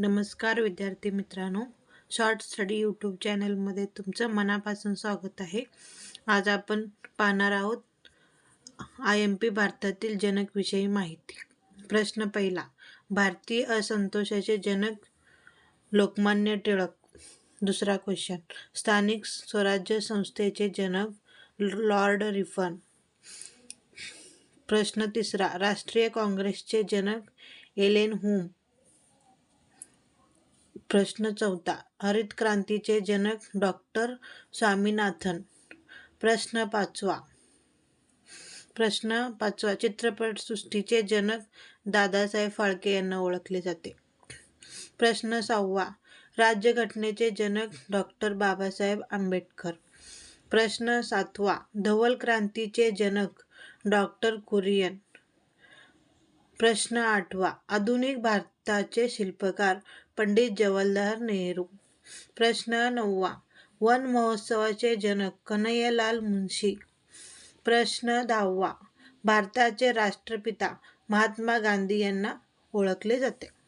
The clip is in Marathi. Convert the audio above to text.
नमस्कार विद्यार्थी मित्रांनो. शॉर्ट स्टडी यूट्यूब चॅनलमध्ये तुमचं मनापासून स्वागत आहे. आज आपण पाहणार आहोत आय एम पी भारतातील जनकविषयी माहिती. प्रश्न पहिला भारतीय असंतोषाचे जनक लोकमान्य टिळक. दुसरा क्वेश्चन स्थानिक स्वराज्य संस्थेचे जनक लॉर्ड रिफन. प्रश्न तिसरा राष्ट्रीय काँग्रेसचे जनक एलेन हुम. प्रश्न चौथा हरित क्रांतीचे जनक डॉक्टर स्वामीनाथन. प्रश्न पाचवा प्रश्न पाचवा चित्रपटसृष्टीचे जनक दादासाहेब फाळके यांना ओळखले जाते. प्रश्न सहावा राज्यघटनेचे जनक डॉक्टर बाबासाहेब आंबेडकर. प्रश्न सातवा धवल क्रांतीचे जनक डॉक्टर कुरियन. प्रश्न आठवा. आधुनिक भारताचे शिल्पकार पंडित जवाहरलाल नेहरू. प्रश्न नववा. वन महोत्सवाचे जनक कन्हैयालाल मुन्शी प्रश्न दहावा. भारताचे राष्ट्रपिता महात्मा गांधी यांना ओळखले जाते.